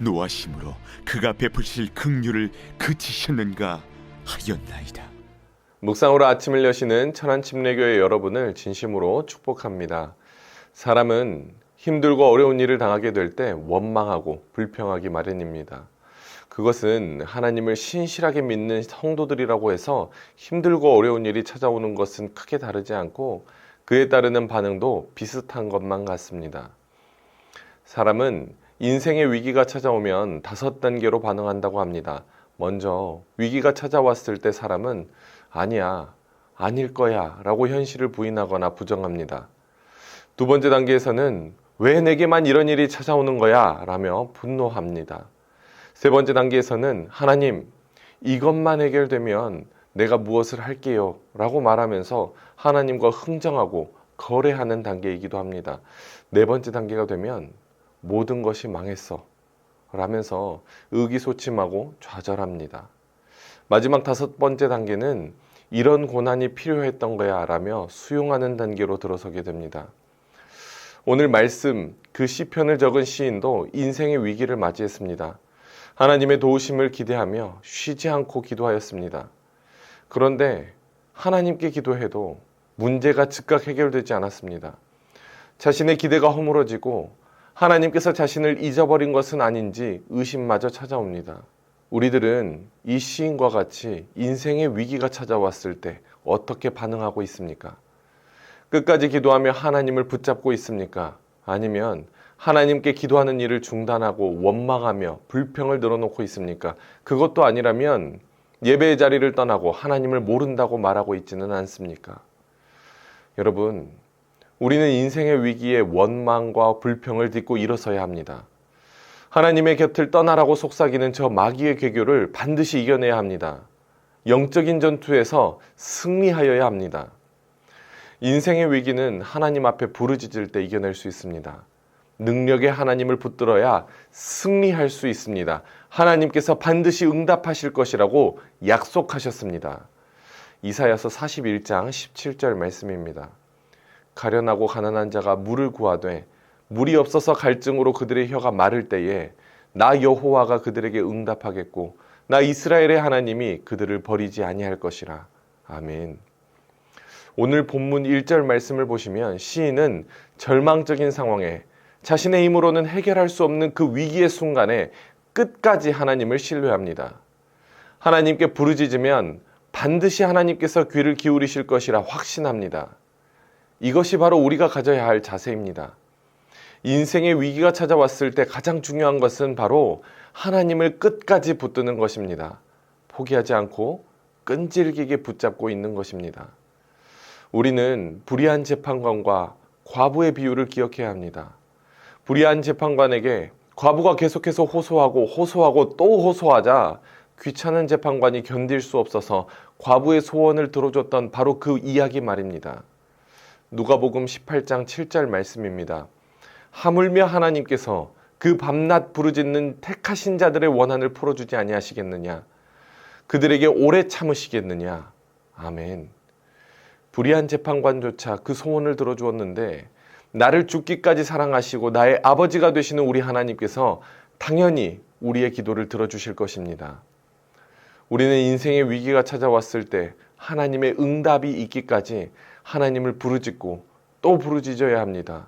노하심으로 그가 베푸실 긍휼을 그치셨는가 하였나이다. 묵상으로 아침을 여시는 천안 침례교회 여러분을 진심으로 축복합니다. 사람은 힘들고 어려운 일을 당하게 될 때 원망하고 불평하기 마련입니다. 그것은 하나님을 신실하게 믿는 성도들이라고 해서 힘들고 어려운 일이 찾아오는 것은 크게 다르지 않고 그에 따르는 반응도 비슷한 것만 같습니다. 사람은 인생의 위기가 찾아오면 다섯 단계로 반응한다고 합니다. 먼저 위기가 찾아왔을 때 사람은 아니야, 아닐 거야 라고 현실을 부인하거나 부정합니다. 두 번째 단계에서는 왜 내게만 이런 일이 찾아오는 거야 라며 분노합니다. 세 번째 단계에서는 하나님, 이것만 해결되면 내가 무엇을 할게요 라고 말하면서 하나님과 흥정하고 거래하는 단계이기도 합니다. 네 번째 단계가 되면 모든 것이 망했어 라면서 의기소침하고 좌절합니다. 마지막 다섯 번째 단계는 이런 고난이 필요했던 거야 라며 수용하는 단계로 들어서게 됩니다. 오늘 말씀 그 시편을 적은 시인도 인생의 위기를 맞이했습니다. 하나님의 도우심을 기대하며 쉬지 않고 기도하였습니다. 그런데 하나님께 기도해도 문제가 즉각 해결되지 않았습니다. 자신의 기대가 허물어지고 하나님께서 자신을 잊어버린 것은 아닌지 의심마저 찾아옵니다. 우리들은 이 시인과 같이 인생의 위기가 찾아왔을 때 어떻게 반응하고 있습니까? 끝까지 기도하며 하나님을 붙잡고 있습니까? 아니면 하나님께 기도하는 일을 중단하고 원망하며 불평을 늘어놓고 있습니까? 그것도 아니라면 예배의 자리를 떠나고 하나님을 모른다고 말하고 있지는 않습니까? 여러분, 우리는 인생의 위기에 원망과 불평을 딛고 일어서야 합니다. 하나님의 곁을 떠나라고 속삭이는 저 마귀의 괴교를 반드시 이겨내야 합니다. 영적인 전투에서 승리하여야 합니다. 인생의 위기는 하나님 앞에 부르짖을 때 이겨낼 수 있습니다. 능력의 하나님을 붙들어야 승리할 수 있습니다. 하나님께서 반드시 응답하실 것이라고 약속하셨습니다. 이사야서 41장 17절 말씀입니다. 가련하고 가난한 자가 물을 구하되 물이 없어서 갈증으로 그들의 혀가 마를 때에 나 여호와가 그들에게 응답하겠고 나 이스라엘의 하나님이 그들을 버리지 아니할 것이라. 아멘. 오늘 본문 1절 말씀을 보시면 시인은 절망적인 상황에 자신의 힘으로는 해결할 수 없는 그 위기의 순간에 끝까지 하나님을 신뢰합니다. 하나님께 부르짖으면 반드시 하나님께서 귀를 기울이실 것이라 확신합니다. 이것이 바로 우리가 가져야 할 자세입니다. 인생의 위기가 찾아왔을 때 가장 중요한 것은 바로 하나님을 끝까지 붙드는 것입니다. 포기하지 않고 끈질기게 붙잡고 있는 것입니다. 우리는 불의한 재판관과 과부의 비유를 기억해야 합니다. 불의한 재판관에게 과부가 계속해서 호소하고 호소하고 또 호소하자 귀찮은 재판관이 견딜 수 없어서 과부의 소원을 들어줬던 바로 그 이야기 말입니다. 누가복음 18장 7절 말씀입니다. 하물며 하나님께서 그 밤낮 부르짖는 택하신 자들의 원한을 풀어주지 아니하시겠느냐? 그들에게 오래 참으시겠느냐? 아멘. 불의한 재판관조차 그 소원을 들어주었는데 나를 죽기까지 사랑하시고 나의 아버지가 되시는 우리 하나님께서 당연히 우리의 기도를 들어주실 것입니다. 우리는 인생의 위기가 찾아왔을 때 하나님의 응답이 있기까지 하나님을 부르짖고 또 부르짖어야 합니다.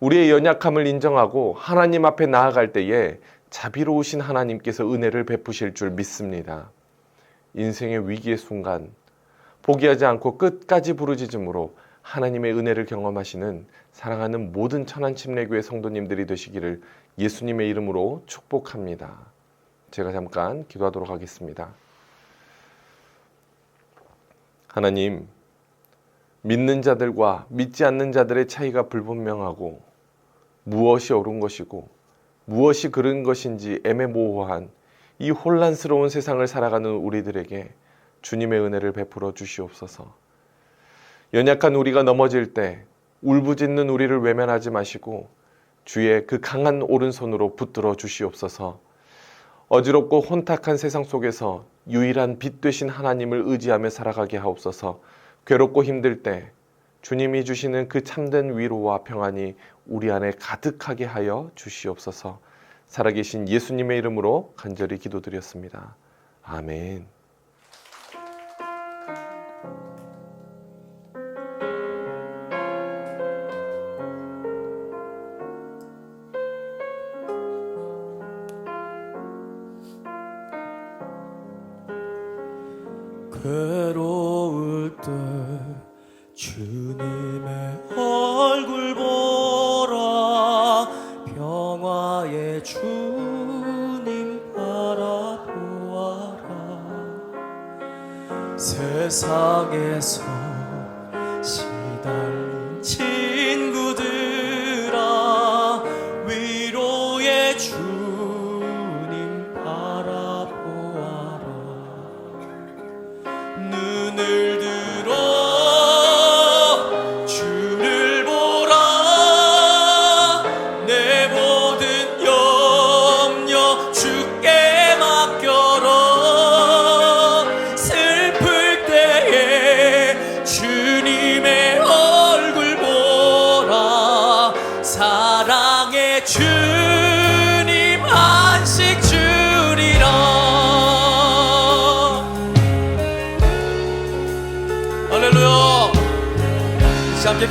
우리의 연약함을 인정하고 하나님 앞에 나아갈 때에 자비로우신 하나님께서 은혜를 베푸실 줄 믿습니다. 인생의 위기의 순간 포기하지 않고 끝까지 부르짖음으로 하나님의 은혜를 경험하시는 사랑하는 모든 천안 침례교회 성도님들이 되시기를 예수님의 이름으로 축복합니다. 제가 잠깐 기도하도록 하겠습니다. 하나님, 믿는 자들과 믿지 않는 자들의 차이가 불분명하고 무엇이 옳은 것이고 무엇이 그른 것인지 애매모호한 이 혼란스러운 세상을 살아가는 우리들에게 주님의 은혜를 베풀어 주시옵소서. 연약한 우리가 넘어질 때 울부짖는 우리를 외면하지 마시고 주의 그 강한 오른손으로 붙들어 주시옵소서. 어지럽고 혼탁한 세상 속에서 유일한 빛 되신 하나님을 의지하며 살아가게 하옵소서. 괴롭고 힘들 때 주님이 주시는 그 참된 위로와 평안이 우리 안에 가득하게 하여 주시옵소서. 살아계신 예수님의 이름으로 간절히 기도드렸습니다. 아멘. 주님의 얼굴 보라. 평화의 주님 바라보아라. 세상에서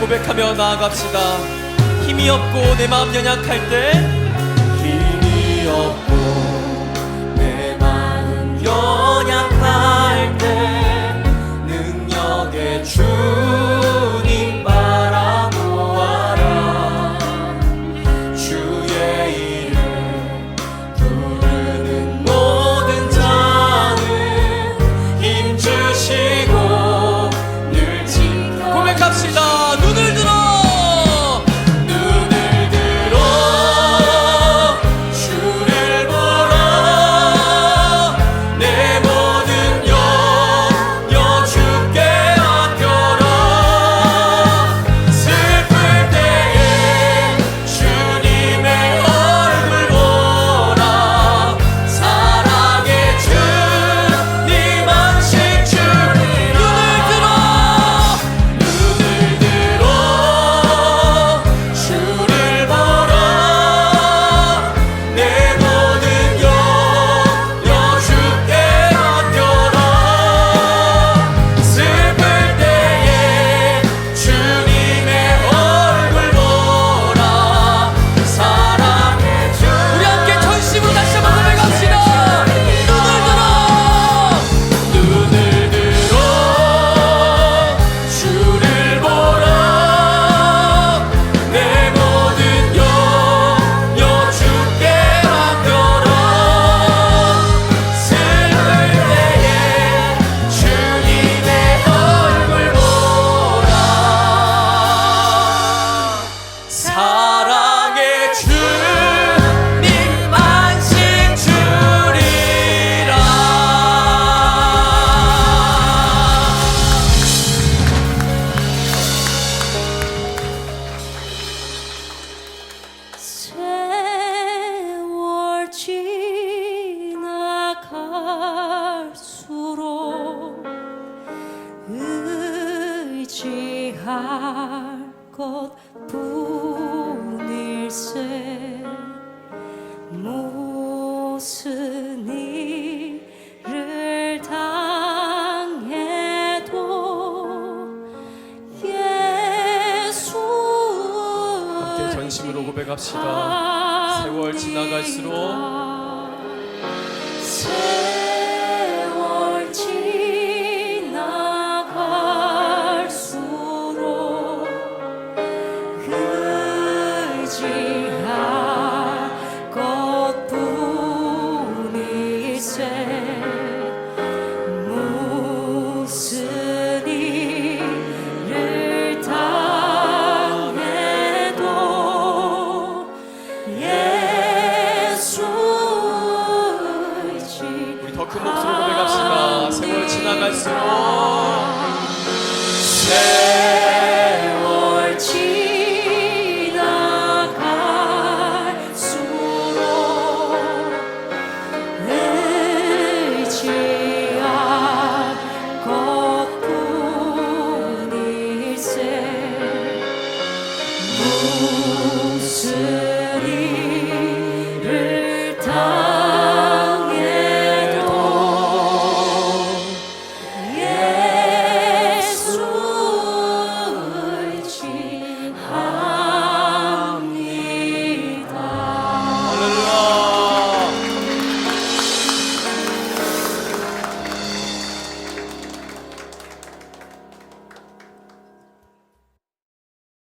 고백하며 나아갑시다. 힘이 없고 내 마음 연약할 때 의지할 것 뿐일세. 무슨 일을 당해도 예수 함께 전심으로 고백합시다. 세월 지나갈수록